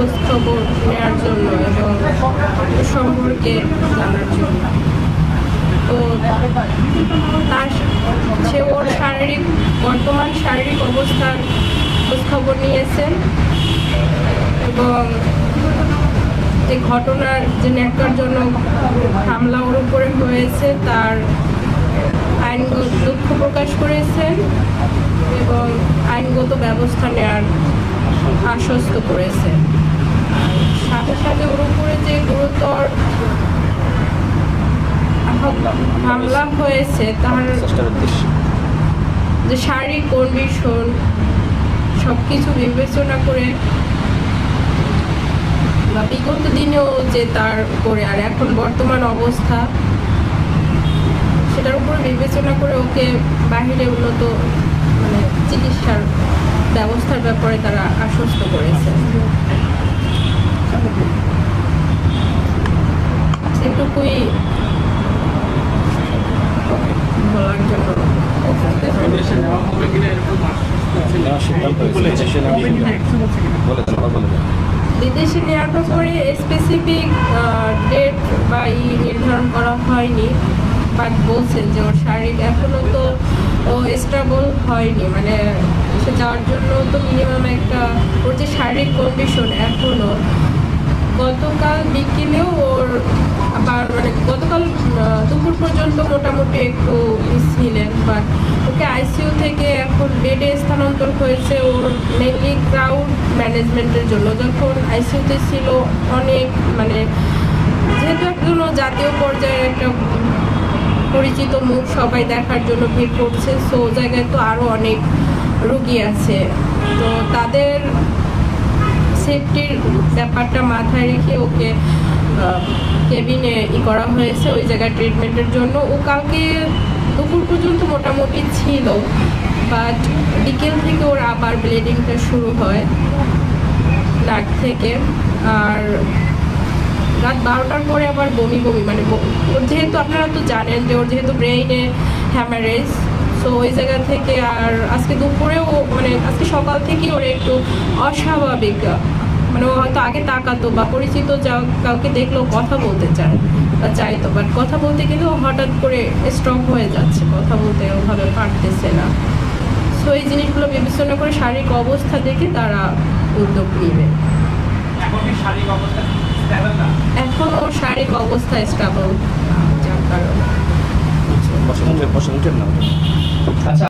খোঁজ খবর নেওয়ার জন্য এবং সম্পর্কে জানার জন্য। তো তার সে ওর শারীরিক, বর্তমান শারীরিক অবস্থার খোঁজ খবর নিয়েছেন এবং যে ঘটনার যে ন্যাক্কারজনক হামলা ওর উপরে হয়েছে, তার আইনগত দুঃখ প্রকাশ করেছেন এবং আইনগত ব্যবস্থা নেওয়ার আশ্বস্ত করেছে। সাথে সাথে ওর উপরে যে গুরুতর হামলা হয়েছে তার যে শারীরিক কন্ডিশন সব কিছু বিবেচনা করে বা বিগত দিনেও যে তার উপরে আর এখন বর্তমান অবস্থা সেটার উপরে বিবেচনা করে ওকে বাহিরে উন্নত মানে চিকিৎসার ব্যবস্থার ব্যাপারে তারা আশ্বস্ত করেছে। এটুকুই বিদেশে নেওয়ার ব্যাপারে স্পেসিফিক ডেট বা ই নির্ধারণ করা হয়নি বাট বলছেন যে ওর শারীরিক এখনও তো ও স্টেবল হয়নি মানে সে যাওয়ার জন্য তো মিনিমাম একটা, ওর যে শারীরিক কন্ডিশন এখনও গতকাল বিকেলেও ওর আবার মানে গতকাল দুপুর পর্যন্ত মোটামুটি একটু ছিলেন বাট ওকে আইসিইউ থেকে এখন বেডে স্থানান্তর হয়েছে ওর মেনলি ক্রাউড ম্যানেজমেন্টের জন্য। যখন আইসিইউতে ছিল অনেক মানে যেহেতু একজন জাতীয় পর্যায়ে একটা পরিচিত মুখ সবাই দেখার জন্য ভিড় করছে সো জায়গায় তো আরও অনেক রুগী আছে। তো তাদের সেফটির ব্যাপারটা মাথায় রেখে ওকে কেবিনে ই করা হয়েছে ওই জায়গায় ট্রিটমেন্টের জন্য। ও কালকে দুপুর পর্যন্ত মোটামুটি ছিল বাট বিকেল থেকে ওর আবার ব্লিডিংটা শুরু হয় নাক থেকে। আর রাত বারোটার পরে আবার বমি বমি মানে ওর যেহেতু আপনারা তো জানেন যে ওর যেহেতু ব্রেইনে হ্যামারেজ সো ওই জায়গা থেকে আর আজকে দুপুরেও মানে আজকে সকাল থেকেই ওর একটু অস্বাভাবিক মানে ও হয়তো আগে তাকাতো বা পরিচিত যা কাউকে দেখলেও কথা বলতে চায় বা চাইতো। বাট কথা বলতে গেলেও হঠাৎ করে স্ট্রং হয়ে যাচ্ছে। কথা বলতে ওভাবে পারতেছে না। সো এই জিনিসগুলো বিবেচনা করে শারীরিক অবস্থা দেখে তারা উদ্যোগ নেবে। এখন শারীরিক অবস্থা এখন ওর শারীরিক অবস্থা স্টেবল যার কারণে। বসে উঠেন না। আচ্ছা